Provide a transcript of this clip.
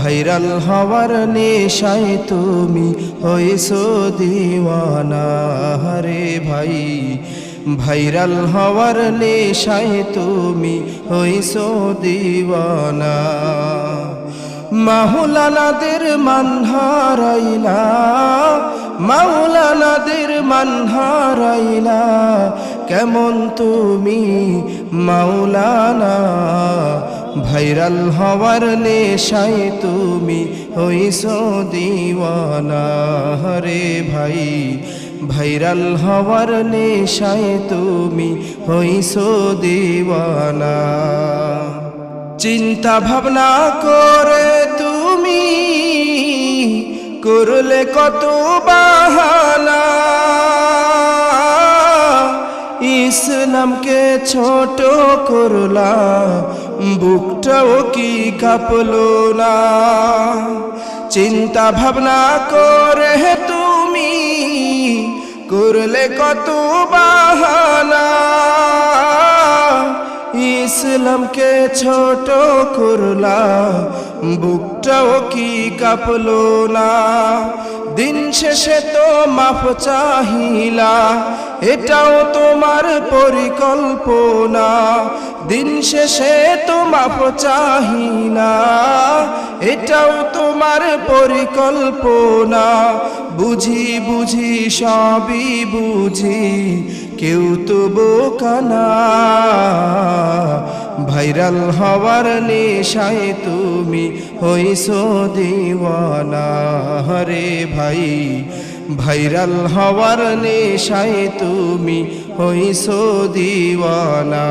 Viral হওয়ার নেশায় তুমি হয়েছো দিওয়ানা। হরে ভাই, ভাইরাল হওয়ার নেশায় তুমি হয়েছো দিওয়ানা। মাহুলানাদের মানহারাইলা মাওলানাদের মানহারাইলা কেমন তুমি মাওলানা? ভাইরাল হওয়ার নেশায় তুমি হইস দিওয়ানা। হরে ভাই, ভাইরাল হওয়ার নেশায় তুমি হইস দিওয়ানা। চিন্তা ভাবনা করে তুমি, করলে কত বাহানা ইসলামকে ছোট করলা বুকটাও কি কাঁপলো না? চিন্তা ভাবনা করে তুমি করলে কত বাহানা? ইসলামকে ছোট করলা বুকটাও কি কাঁপলো না? দিন শেষে তো মাফ চাহিলা, এটাও তোমার পরিকল্পনা। দিন শেষে তো মাফ চাহিলা, এটাও তোমার পরিকল্পনা। বুঝি বুঝি, সবই বুঝি, কেউ তো বোকানা ভাইরাল হওয়ার নেশায় তুমি হইছো দিওয়ানা। হরে ভাই ভাইরাল হওয়ার নেশায় তুমি হইছো দিওয়ানা।